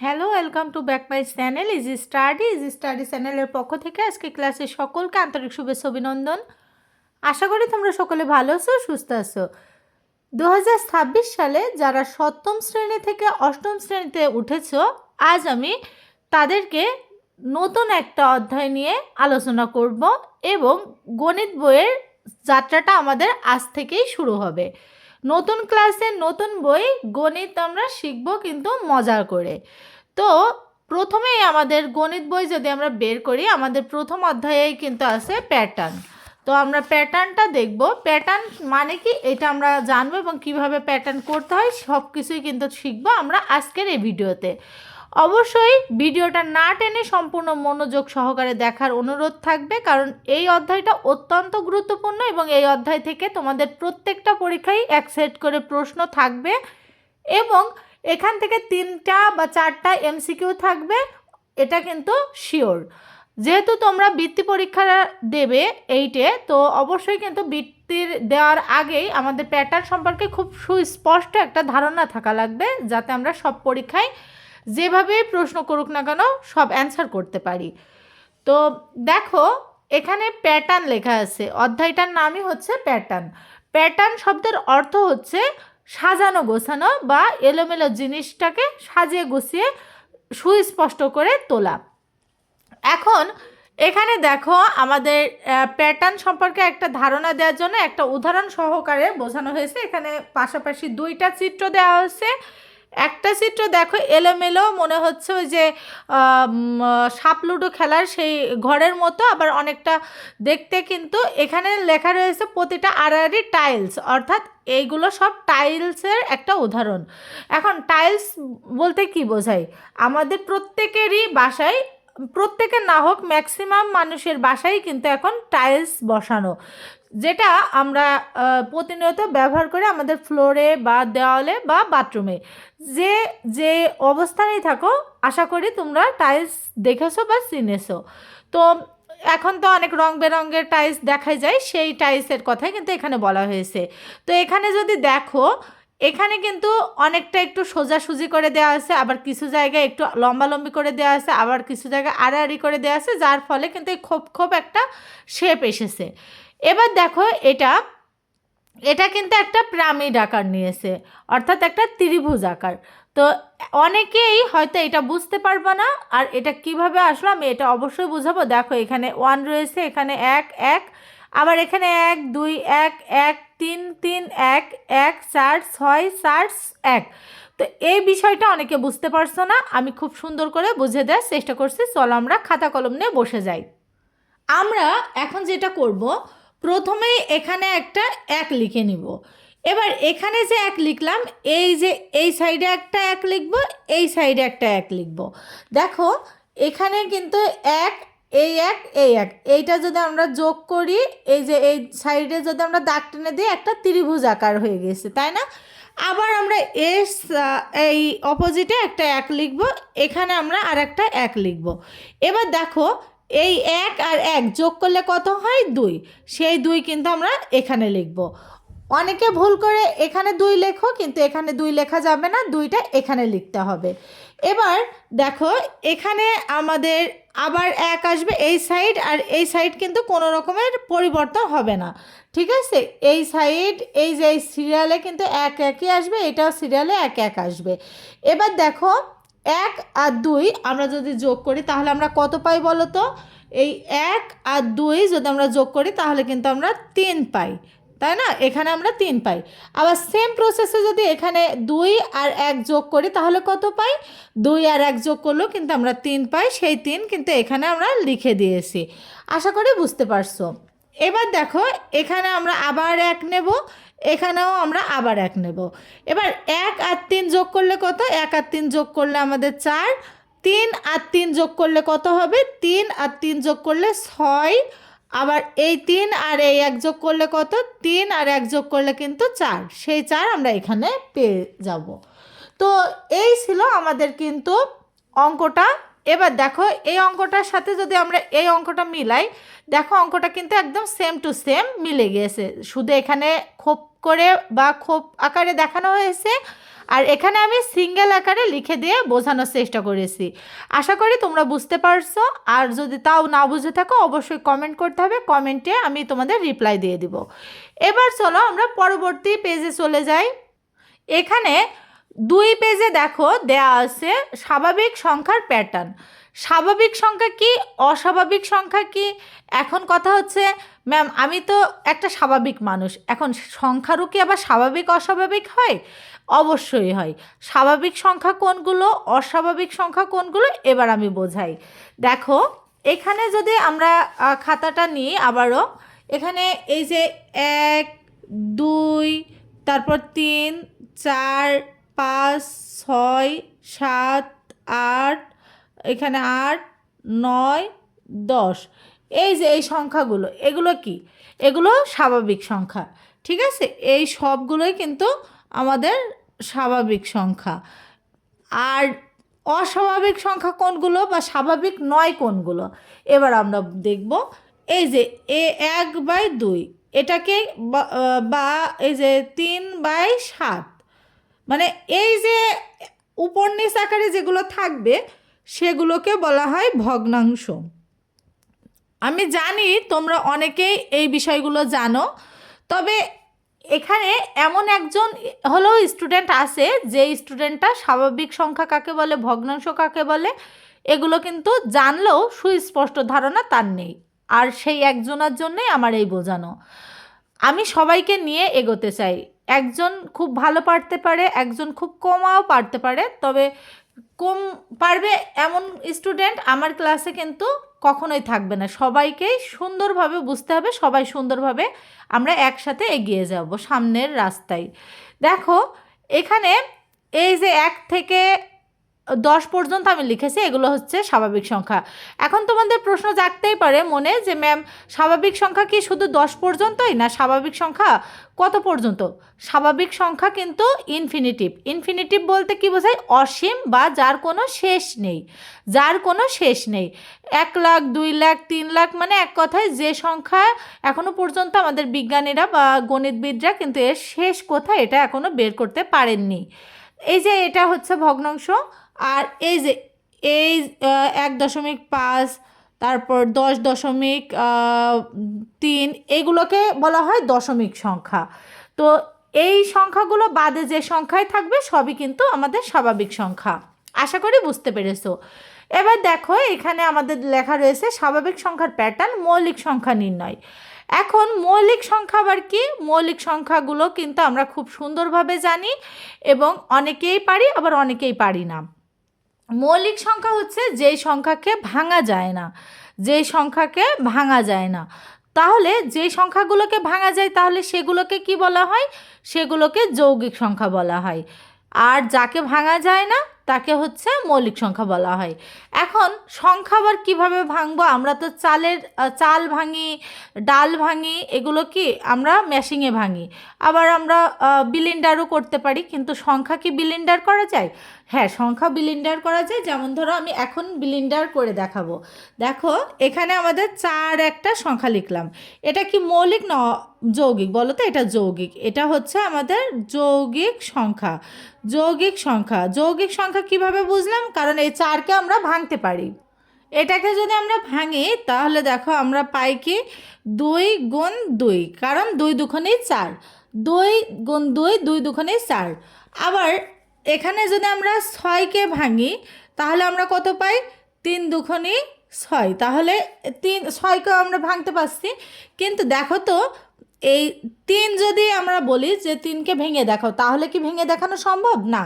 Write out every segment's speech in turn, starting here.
Hello welcome to back my channel easy study easy study চ্যানেলের পক্ষ থেকে আজকে ক্লাসে সকলকে আন্তরিক শুভেচ্ছা, অভিনন্দন। আশা করি তোমরা সকলে ভালো আছো, সুস্থ আছো। দু হাজার ছাব্বিশ সালে যারা সপ্তম শ্রেণি থেকে অষ্টম শ্রেণীতে উঠেছো, আজ আমি তাদেরকে নতুন একটা অধ্যায় নিয়ে আলোচনা করব এবং গণিত বইয়ের যাত্রাটা আমাদের আজ থেকেই শুরু হবে। নতুন ক্লাসে নতুন বই গণিত আমরা শিখব কিন্তু মজার করে। তো প্রথমেই আমাদের গণিত বই যদি আমরা বের করি, আমাদের প্রথম অধ্যায়েই কিন্তু আছে প্যাটার্ন তো আমরা প্যাটার্নটা দেখব। প্যাটার্ন মানে কি? এটা আমরা জানব এবং কীভাবে প্যাটার্ন করতে হয় সব কিছুই কিন্তু শিখব আমরা আজকের এই ভিডিওতে। অবশ্যই ভিডিওটা না টেনে সম্পূর্ণ মনোযোগ সহকারে দেখার অনুরোধ থাকবে, কারণ এই অধ্যায়টা অত্যন্ত গুরুত্বপূর্ণ এবং এই অধ্যায় থেকে তোমাদের প্রত্যেকটা পরীক্ষায় এক সেট করে প্রশ্ন থাকবে এবং এখান থেকে তিনটা বা চারটা এমসিকিউ থাকবে, এটা কিন্তু শিওর। যেহেতু তোমরা বৃত্তি পরীক্ষা দেবে এইটে তো অবশ্যই কিন্তু বৃত্তির দেওয়ার আগেই আমাদের প্যাটার্ন সম্পর্কে খুব সুস্পষ্ট একটা ধারণা থাকা লাগবে, যাতে আমরা সব পরীক্ষায় যেভাবে প্রশ্ন করুক না কেন, সব অ্যান্সার করতে পারি। তো দেখো, এখানে প্যাটার্ন লেখা আছে। অধ্যায়টার নামই হচ্ছে প্যাটার্ন প্যাটার্ন শব্দের অর্থ হচ্ছে সাজানো, গোছানো বা এলোমেলো জিনিসটাকে সাজিয়ে, গুছিয়ে, সুস্পষ্ট করে তোলা। এখন এখানে দেখো, আমাদের প্যাটার্ন সম্পর্কে একটা ধারণা দেওয়ার জন্য একটা উদাহরণ সহকারে বোঝানো হয়েছে। এখানে পাশাপাশি দুইটা চিত্র দেওয়া হয়েছে। একটা চিত্র দেখো, এলোমেলো, মনে হচ্ছে ওই যে সাপ লুডো খেলার সেই ঘরের মতো, আবার অনেকটা দেখতে কিন্তু এখানে লেখা রয়েছে প্রতিটা আড়াআড়ি টাইলস অর্থাৎ এইগুলো সব টাইলসের একটা উদাহরণ। এখন টাইলস বলতে কি বোঝায়? আমাদের প্রত্যেকেরই বাসায় প্রত্যেকের না হোক ম্যাক্সিমাম মানুষের বাসায় কিন্তু এখন টাইলস বসানো। যেটা আমরা প্রতিনিয়ত ব্যবহার করে আমাদের ফ্লোরে বা দেওয়ালে বা বাথরুমে যে যে অবস্থানেই থাকো, আশা করি তোমরা টাইলস দেখেছ বা চিনেছো। তো এখন তো অনেক রং বেরঙের টাইলস দেখাই যায়, সেই টাইলসের কথাই কিন্তু এখানে বলা হয়েছে। তো এখানে যদি দেখো, এখানে কিন্তু অনেকটা একটু সোজাসুজি করে দেওয়া আছে, আবার কিছু জায়গায় একটু লম্বালম্বি করে দেওয়া আছে, আবার কিছু জায়গায় আড়াআড়ি করে দেওয়া আছে, যার ফলে কিন্তু খোপ খোপ একটা শেপ এসেছে। এবার দেখো এটা এটা কিন্তু একটা পিরামিড আকার নিয়েছে, অর্থাৎ একটা ত্রিভুজ আকার। তো অনেকেই হয়তো এটা বুঝতে পারব না, আর এটা কীভাবে আসলো আমি এটা অবশ্যই বুঝাবো। দেখো এখানে ওয়ান রয়েছে, এখানে এক এক, আবার এখানে এক, দুই, এক এক, তিন তিন, এক এক, চার, ছয়, চার, এক। তো এই বিষয়টা অনেকে বুঝতে পারছ না, আমি খুব সুন্দর করে বুঝে দেওয়ার চেষ্টা করছি। চলো আমরা খাতা কলম নিয়ে বসে যাই। আমরা এখন যেটা করব প্রথমেই এখানে একটা এক লিখে নিব। এবার এখানে যে এক লিখলাম, এই যে এই সাইডে একটা এক লিখব, এই সাইডে একটা এক লিখব। দেখো, এখানে কিন্তু এক, এই এক এই এক। এইটা যদি আমরা যোগ করি, এই যে এই সাইডে যদি আমরা দাগ টেনে দিই, একটা ত্রিভুজ আকার হয়ে গেছে, তাই না? আবার আমরা এস, এই অপোজিটে একটা এক লিখব, এখানে আমরা আর একটা এক লিখব। এবার দেখো এই এক আর এক যোগ করলে কত হয়? দুই। সেই দুই কিন্তু আমরা এখানে লিখব। অনেকে ভুল করে এখানে দুই লেখো, কিন্তু এখানে দুই লেখা যাবে না, দুইটা এখানে লিখতে হবে। এবার দেখো, এখানে আমাদের আবার এক আসবে এই সাইড আর এই সাইড কিন্তু কোনো রকমের পরিবর্তন হবে না। ঠিক আছে? এই সাইড এই যে সিরিয়ালে কিন্তু এক একই আসবে, এটাও সিরিয়ালে এক এক আসবে। এবার দেখো এক আর দুই আমরা যদি যোগ করি, তাহলে আমরা কত পাই বলো তো? এই এক আর দুই যদি আমরা যোগ করি, তাহলে কিন্তু আমরা তিন পাই, তাই না? এখানে আমরা তিন পাই। আবার সেম প্রসেসে যদি এখানে দুই আর এক যোগ করি, তাহলে কত পাই? দুই আর এক যোগ করলেও কিন্তু আমরা তিন পাই, সেই তিন কিন্তু এখানে আমরা লিখে দিয়েছি। আশা করি বুঝতে পারছ। এবার দেখো, এখানে আমরা আবার এক নেব এখানেও আমরা আবার এক নেব। এবার এক আর তিন যোগ করলে কত? এক আর তিন যোগ করলে আমাদের চার। তিন আর তিন যোগ করলে কত হবে? তিন আর তিন যোগ করলে ছয়। আবার এই তিন আর এই এক যোগ করলে কত? তিন আর এক যোগ করলে কিন্তু চার। সেই চার আমরা এখানে পেয়ে যাব। তো এই ছিল আমাদের কিন্তু অঙ্কটা। এবার দেখো, এই অঙ্কটার সাথে যদি আমরা এই অঙ্কটা মিলাই দেখো অঙ্কটা কিন্তু একদম সেম টু সেম মিলে গিয়েছে। শুধু এখানে খোপ করে বা খোপ আকারে দেখানো হয়েছে আর এখানে আমি সিঙ্গেল আকারে লিখে দিয়ে বোঝানোর চেষ্টা করেছি। আশা করি তোমরা বুঝতে পারছ। আর যদি তাও না বুঝে থাকো, অবশ্যই কমেন্ট করতে হবে। কমেন্টে আমি তোমাদের রিপ্লাই দিয়ে দিব। এবার চলো আমরা পরবর্তী পেজে চলে যাই। এখানে দুই পেজে দেখো, দেয়া আছে স্বাভাবিক সংখ্যার প্যাটার্ন স্বাভাবিক সংখ্যা কি? অস্বাভাবিক সংখ্যা কি? এখন কথা হচ্ছে ম্যাম আমি তো একটা স্বাভাবিক মানুষ। এখন সংখ্যারও কি আবার স্বাভাবিক, অস্বাভাবিক হয়? অবশ্যই হয়। স্বাভাবিক সংখ্যা কোনগুলো, অস্বাভাবিক সংখ্যা কোনগুলো? এবার আমি বোঝাই। দেখো, এখানে যদি আমরা খাতাটা নিই আবারও, এখানে এই যে এক, দুই, তারপর তিন, চার পাঁচ, ছয়, সাত, আট, এখানে আট, নয়, দশ। এই যে এই সংখ্যাগুলো, এগুলো কি? এগুলো স্বাভাবিক সংখ্যা, ঠিক আছে? এই সবগুলোই কিন্তু আমাদের স্বাভাবিক সংখ্যা। আর অস্বাভাবিক সংখ্যা কোনগুলো বা স্বাভাবিক নয় কোনগুলো? এবার আমরা দেখব, এই যে এ এক বাই দুই, এটাকে বা- এই যে তিন বাই সাত মানে এই যে নিচ আকারে যেগুলো থাকবে, সেগুলোকে বলা হয় ভগ্নাংশ। আমি জানি তোমরা অনেকেই এই বিষয়গুলো জানো, তবে এখানে এমন একজন হলো স্টুডেন্ট আছে, যে স্টুডেন্টটা স্বাভাবিক সংখ্যা কাকে বলে, ভগ্নাংশ কাকে বলে, এগুলো কিন্তু জানলেও সুস্পষ্ট ধারণা তার নেই। আর সেই একজনের জন্যই আমার এই বোঝানো। আমি সবাইকে নিয়ে এগোতে চাই। একজন খুব ভালো পারতে পারে, একজন খুব কমাও পারতে পারে। তবে কম পারবে এমন স্টুডেন্ট আমার ক্লাসে কিন্তু কখনোই থাকবে না। সবাইকেই সুন্দরভাবে বুঝতে হবে, সবাই সুন্দরভাবে আমরা একসাথে এগিয়ে যাব সামনের রাস্তায়। দেখো, এখানে এই যে এক থেকে দশ পর্যন্ত আমি লিখেছি, এগুলো হচ্ছে স্বাভাবিক সংখ্যা। এখন তোমাদের প্রশ্ন জাগতেই পারে মনে যে, ম্যাম, স্বাভাবিক সংখ্যা কি শুধু দশ পর্যন্তই না স্বাভাবিক সংখ্যা কত পর্যন্ত? স্বাভাবিক সংখ্যা কিন্তু ইনফিনিটিভ ইনফিনিটিভ বলতে কি বোঝায়? অসীম বা যার কোনো শেষ নেই। যার কোনো শেষ নেই। এক লাখ, দুই লাখ, তিন লাখ মানে এক কথায় যে সংখ্যা এখনও পর্যন্ত আমাদের বিজ্ঞানীরা বা গণিতবিদরা কিন্তু এর শেষ কোথায় এটা এখনও বের করতে পারেননি। এই যে, এটা হচ্ছে ভগ্নাংশ। আর এই যে, এই এক দশমিক পাঁচ, তারপর দশ দশমিক তিন, এগুলোকে বলা হয় দশমিক সংখ্যা। তো এই সংখ্যাগুলো বাদে যে সংখ্যায় থাকবে, সবই কিন্তু আমাদের স্বাভাবিক সংখ্যা। আশা করি বুঝতে পেরেছ। এবার দেখো, এখানে আমাদের লেখা রয়েছে স্বাভাবিক সংখ্যার প্যাটার্ন মৌলিক সংখ্যা নির্ণয়। এখন মৌলিক সংখ্যা আবার কি? মৌলিক সংখ্যাগুলো কিন্তু আমরা খুব সুন্দরভাবে জানি এবং অনেকেই পারি, আবার অনেকেই পারি না। মৌলিক সংখ্যা হচ্ছে যেই সংখ্যাকে ভাঙা যায় না, যেই সংখ্যাকে ভাঙা যায় না। তাহলে যে সংখ্যাগুলোকে ভাঙা যায়, তাহলে সেগুলোকে কি বলা হয়? সেগুলোকে যৌগিক সংখ্যা বলা হয়। আর যাকে ভাঙা যায় না তাকে হচ্ছে মৌলিক সংখ্যা বলা হয়। এখন সংখ্যা আবার কীভাবে ভাঙবো? আমরা তো চালের চাল ভাঙি, ডাল ভাঙি, এগুলো কি আমরা মেশিংয়ে ভাঙি। আবার আমরা বিলিন্ডারও করতে পারি, কিন্তু সংখ্যা কি বিলিন্ডার করা যায়? হ্যাঁ সংখ্যা বিলিন্ডার করা যায়। যেমন ধরো আমি এখন বিলিন্ডার করে দেখাবো। দেখো, এখানে আমাদের চার একটা সংখ্যা লিখলাম। এটা কি মৌলিক ন যৌগিক? বলো তো, এটা যৌগিক। এটা হচ্ছে আমাদের যৌগিক সংখ্যা। যৌগিক সংখ্যা। যৌগিক সংখ্যা কীভাবে বুঝলাম? কারণ এই চারকে আমরা ভাঙতে পারি। এটাকে যদি আমরা ভাঙি, তাহলে দেখো আমরা পাই কি? দুই গুণ দুই, কারণ দুই দুখানেই চার। দুই গুণ দুই দুই দুখানেই চার। আবার এখানে যদি আমরা ছয়কে ভাঙি, তাহলে আমরা কত পাই? তিন দুখানি ছয়। তাহলে তিন, ছয়কে আমরা ভাঙতে পারছি। কিন্তু দেখো তো, এই তিন যদি আমরা বলি যে তিনকে ভেঙে দেখাও, তাহলে কি ভেঙে দেখানো সম্ভব? না।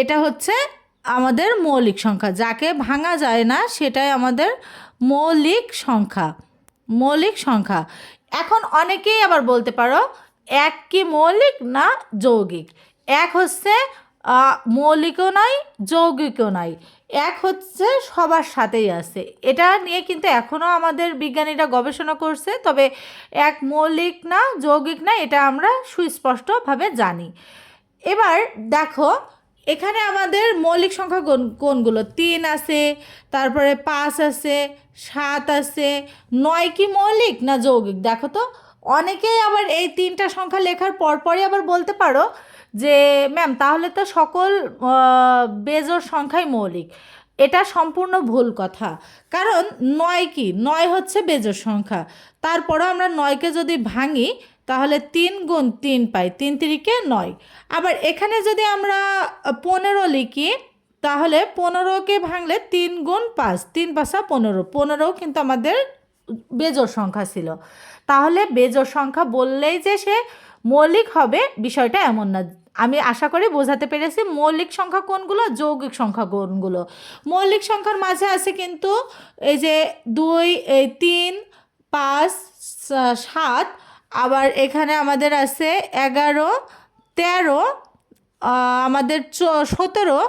এটা হচ্ছে আমাদের মৌলিক সংখ্যা। যাকে ভাঙা যায় না, সেটাই আমাদের মৌলিক সংখ্যা। মৌলিক সংখ্যা। এখন অনেকেই আবার বলতে পারো, এক কি মৌলিক না যৌগিক? এক হচ্ছে মৌলিকও নয় যৌগিকও নয় এক হচ্ছে সবার সাথেই আছে। এটা নিয়ে কিন্তু এখনও আমাদের বিজ্ঞানীরা গবেষণা করছে, তবে এক মৌলিক না, যৌগিক না, এটা আমরা সুস্পষ্টভাবে জানি। এবার দেখো এখানে আমাদের মৌলিক সংখ্যা কোন, কোনগুলো? তিন আছে, তারপরে পাঁচ আছে, সাত আছে। নয় কি মৌলিক না যৌগিক? দেখো তো, অনেকেই আবার এই তিনটা সংখ্যা লেখার পরপরই আবার বলতে পারো যে, ম্যাম, তাহলে তো সকল বেজোড় সংখ্যাই মৌলিক। এটা সম্পূর্ণ ভুল কথা। কারণ নয় কি? নয় হচ্ছে বেজোড় সংখ্যা। তারপরও আমরা নয়কে যদি ভাঙি তাহলে তিন গুণ তিন পাই, তিন তিরিকে নয়। আবার এখানে যদি আমরা পনেরো লিখি, তাহলে পনেরোকে ভাঙলে তিন গুণ পাঁচ, তিন পাঁচা পনেরো। পনেরো কিন্তু আমাদের বেজোড় সংখ্যা ছিল। তাহলে বেজোড় সংখ্যা বললেই যে সে মৌলিক হবে, বিষয়টা এমন না। আমি আশা করি বোঝাতে পেরেছি মৌলিক সংখ্যা কোনগুলো, যৌগিক সংখ্যা কোনগুলো। মৌলিক সংখ্যার মাঝে আছে কিন্তু এই যে দুই, এই তিন, পাঁচ সাত আবার এখানে আমাদের আছে এগারো, তেরো আমাদের সতেরো।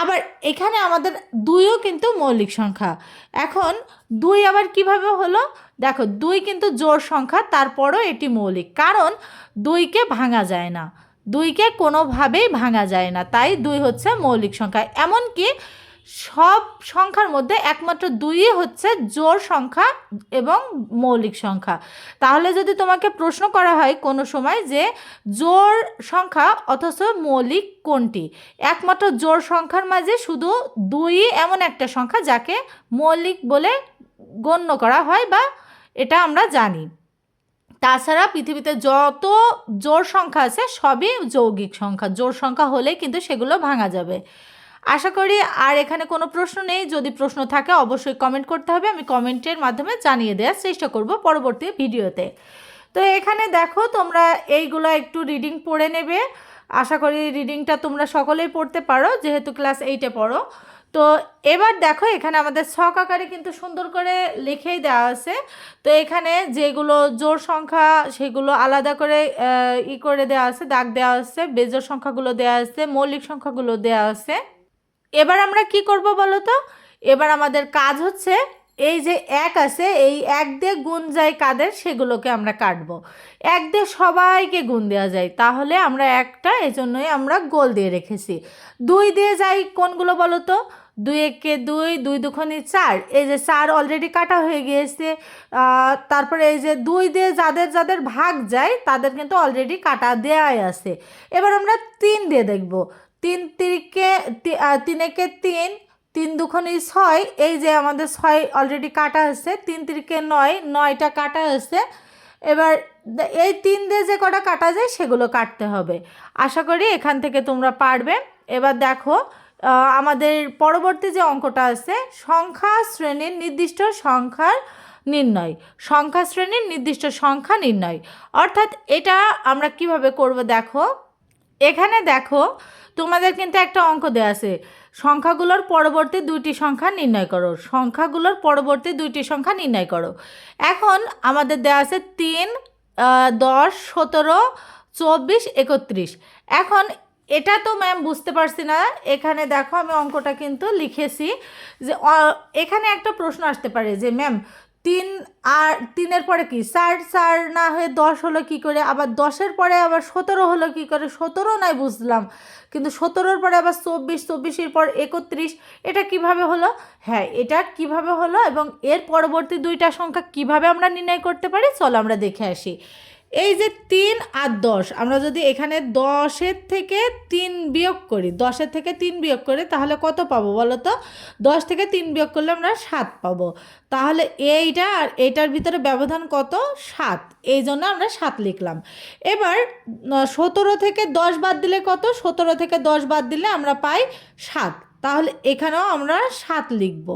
আবার এখানে আমাদের দুইও কিন্তু মৌলিক সংখ্যা। এখন দুই আবার কীভাবে হলো? দেখো, দুই কিন্তু জোর সংখ্যা, তারপরও এটি মৌলিক। কারণ দুইকে ভাঙা যায় না। দুইকে কোনোভাবেই ভাঙা যায় না। তাই দুই হচ্ছে মৌলিক সংখ্যা। এমনকি সব সংখ্যার মধ্যে একমাত্র দুইই হচ্ছে জোড় সংখ্যা এবং মৌলিক সংখ্যা। তাহলে যদি তোমাকে প্রশ্ন করা হয় কোনো সময় যে জোড় সংখ্যা অথচ মৌলিক কোনটি? একমাত্র জোড় সংখ্যার মাঝে শুধু দুই এমন একটা সংখ্যা যাকে মৌলিক বলে গণ্য করা হয় বা এটা আমরা জানি। তাছাড়া পৃথিবীতে যত জোর সংখ্যা আছে সবই যৌগিক সংখ্যা। জোর সংখ্যা হলেই কিন্তু সেগুলো ভাঙা যাবে। আশা করি আর এখানে কোনো প্রশ্ন নেই। যদি প্রশ্ন থাকে, অবশ্যই কমেন্ট করতে হবে। আমি কমেন্টের মাধ্যমে জানিয়ে দেওয়ার চেষ্টা করব পরবর্তী ভিডিওতে। তো এখানে দেখো, তোমরা এইগুলো একটু রিডিং পড়ে নেবে। আশা করি রিডিংটা তোমরা সকলেই পড়তে পারো, যেহেতু ক্লাস এইটে পড়ো। তো এবার দেখো, এখানে আমাদের ছক আকারে কিন্তু সুন্দর করে লিখেই দেওয়া আছে। তো এখানে যেগুলো জোর সংখ্যা, সেগুলো আলাদা করে ই করে দেওয়া আছে, দাগ দেওয়া আছে বেজোর সংখ্যাগুলো দেওয়া আছে, মৌলিক সংখ্যাগুলো দেওয়া আছে। এবার আমরা কি করব বলো তো এবার আমাদের কাজ হচ্ছে এই যে এক আছে, এই এক দিয়ে গুণ যায় কাদের, সেগুলোকে আমরা কাটব। এক দিয়ে সবাইকে গুণ দেওয়া যায়, তাহলে আমরা একটা এই জন্যই আমরা গোল দিয়ে রেখেছি। দুই দিয়ে যাই কোনগুলো বলো তো দুই একে দুই দুই দুখনি চার, এই যে চার অলরেডি কাটা হয়ে গিয়েছে তারপরে এই যে দুই দিয়ে যাদের যাদের ভাগ যায়, তাদের কিন্তু অলরেডি কাটা দেওয়াই আছে। এবার আমরা তিন দিয়ে দেখব। তিন তিরিকে তিনেকে তিন তিন দুখনি ছয়, এই যে আমাদের ছয় অলরেডি কাটা আছে তিন তিরিকে নয়, নয়টা কাটা আছে এবার এই তিন দিয়ে যে কটা কাটা যায়, সেগুলো কাটতে হবে। আশা করি এখান থেকে তোমরা পারবে। এবার দেখো আমাদের পরবর্তী যে অঙ্কটা আছে, সংখ্যা শ্রেণির নির্দিষ্ট সংখ্যার নির্ণয়। সংখ্যা শ্রেণির নির্দিষ্ট সংখ্যা নির্ণয়। অর্থাৎ এটা আমরা কীভাবে করব দেখো এখানে দেখো, তোমাদের কিন্তু একটা অঙ্ক দেওয়া আছে। সংখ্যাগুলোর পরবর্তী দুইটি সংখ্যা নির্ণয় করো। সংখ্যাগুলোর পরবর্তী দুইটি সংখ্যা নির্ণয় করো। এখন আমাদের দেওয়া আছে তিন দশ, সতেরো, চব্বিশ, একত্রিশ। এখন এটা তো ম্যাম বুঝতে পারছি না। এখানে দেখো আমি অঙ্কটা কিন্তু লিখেছি যে এখানে একটা প্রশ্ন আসতে পারে যে ম্যাম তিন আর তিনের পরে কি? চার চার না হয়ে দশ হলো কি করে? আবার দশের পরে আবার সতেরো হলো কি করে? সতেরো নাই বুঝলাম। কিন্তু সতেরোর পরে আবার চব্বিশ, চব্বিশের পর একত্রিশ, এটা কীভাবে হলো? হ্যাঁ এটা কীভাবে হলো এবং এর পরবর্তী দুইটা সংখ্যা কীভাবে আমরা নির্ণয় করতে পারি? চলো আমরা দেখে আসি। এই যে তিন আর দশ, আমরা যদি এখানে দশের থেকে তিন বিয়োগ করি, দশের থেকে তিন বিয়োগ করি, তাহলে কত পাবো বলো তো? দশ থেকে তিন বিয়োগ করলে আমরা সাত পাবো। তাহলে এইটা আর এইটার ভিতরে ব্যবধান কত? সাত। এই জন্য আমরা সাত লিখলাম। এবার সতেরো থেকে দশ বাদ দিলে কত? সতেরো থেকে দশ বাদ দিলে আমরা পাই সাত। তাহলে এখানেও আমরা সাত লিখব।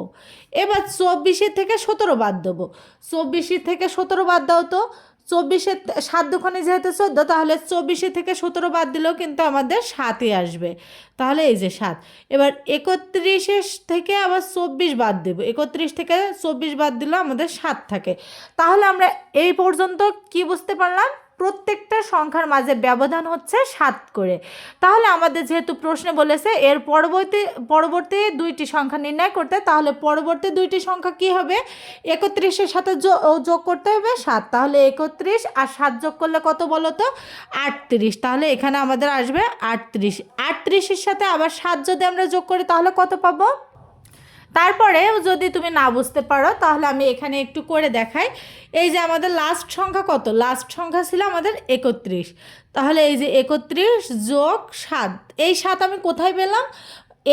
এবার চব্বিশের থেকে সতেরো বাদ দেবো। চব্বিশের থেকে সতেরো বাদ দাও তো। চব্বিশের সাত দুখানে যেহেতু চোদ্দ, তাহলে চব্বিশে থেকে সতেরো বাদ দিলেও কিন্তু আমাদের সাতই আসবে। তাহলে এই যে সাত, এবার একত্রিশে থেকে আবার চব্বিশ বাদ দেবো। একত্রিশ থেকে চব্বিশ বাদ দিলেও আমাদের সাত থাকে। তাহলে আমরা এই পর্যন্ত কি বুঝতে পারলাম? প্রত্যেকটা সংখ্যার মাঝে ব্যবধান হচ্ছে সাত করে। তাহলে আমাদের যেহেতু প্রশ্নে বলেছে, এর পরবর্তী পরবর্তী দুইটি সংখ্যা নির্ণয় করতে, তাহলে পরবর্তী দুইটি সংখ্যা কি হবে? একত্রিশের সাথে যোগ করতে হবে সাত। তাহলে একত্রিশ আর সাত যোগ করলে কত বলো তো? আটত্রিশ। তাহলে এখানে আমাদের আসবে আটত্রিশ। আটত্রিশের সাথে আবার সাত যদি আমরা যোগ করি, তাহলে কত পাবো? তারপরেও যদি তুমি না বুঝতে পারো, তাহলে আমি এখানে একটু করে দেখাই। এই যে আমাদের লাস্ট সংখ্যা কত? লাস্ট সংখ্যা ছিল আমাদের একত্রিশ। তাহলে এই যে একত্রিশ যোগ সাত, এই সাত আমি কোথায় পেলাম?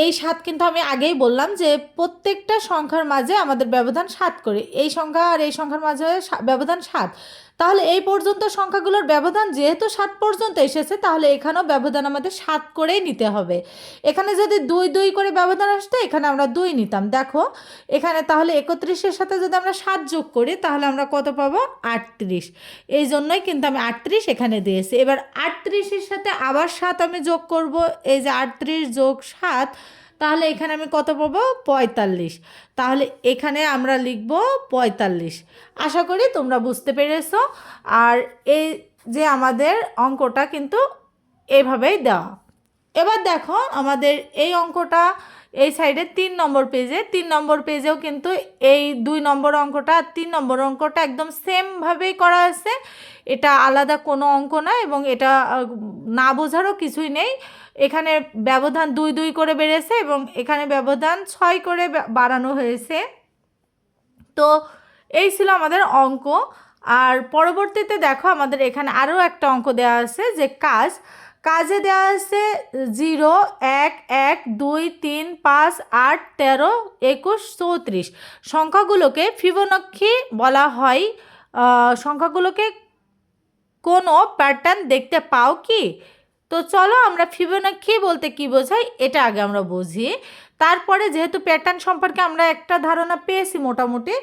এই সাত কিন্তু আমি আগেই বললাম যে প্রত্যেকটা সংখ্যার মাঝে আমাদের ব্যবধান সাত করে। এই সংখ্যা আর এই সংখ্যার মাঝে ব্যবধান সাত। তাহলে এই পর্যন্ত সংখ্যাগুলোর ব্যবধান যেহেতু সাত পর্যন্ত এসেছে, তাহলে এখানেও ব্যবধান আমাদের সাত করেই নিতে হবে। এখানে যদি দুই দুই করে ব্যবধান আসতো, এখানে আমরা দুই নিতাম। দেখো, এখানে তাহলে একত্রিশের সাথে যদি আমরা সাত যোগ করি, তাহলে আমরা কত পাবো? আটত্রিশ। এই জন্যই কিন্তু আমি আটত্রিশ এখানে দিয়েছি। এবার আটত্রিশের সাথে আবার সাত আমি যোগ করব। এই যে আটত্রিশ যোগ সাত তাহলে এখানে আমি কত পাবো? পঁয়তাল্লিশ। তাহলে এখানে আমরা লিখব পঁয়তাল্লিশ। আশা করি তোমরা বুঝতে পেরেছ। আর এই যে আমাদের অঙ্কটা কিন্তু এভাবেই দেওয়া। এবার দেখো আমাদের এই অঙ্কটা এই সাইডে তিন নম্বর পেজে তিন নম্বর পেজেও কিন্তু এই দুই নম্বর অঙ্কটা আর তিন নম্বর অঙ্কটা একদম সেমভাবেই করা আছে। এটা আলাদা কোনো অঙ্ক না এবং এটা না বোঝারও কিছুই নেই। এখানে ব্যবধান দুই দুই করে বেড়েছে এবং এখানে ব্যবধান ছয় করে বাড়ানো হয়েছে। তো এই ছিল আমাদের অঙ্ক। আর পরবর্তীতে দেখো আমাদের এখানে আরও একটা অঙ্ক দেওয়া আছে যে কাজ। কাজে দেওয়া আছে জিরো, এক এক, দুই, তিন, পাঁচ, আট, তেরো, একুশ, চৌত্রিশ। সংখ্যাগুলোকে ফিবোনাক্ষী বলা হয়। সংখ্যাগুলোকে কোনো প্যাটার্ন দেখতে পাও কি? তো চলো আমরা ফিবোনাক্ষী বলতে কি বোঝাই, এটা আগে আমরা বুঝি। তারপরে যেহেতু প্যাটার্ন সম্পর্কে আমরা একটা ধারণা পেয়েছি মোটামুটি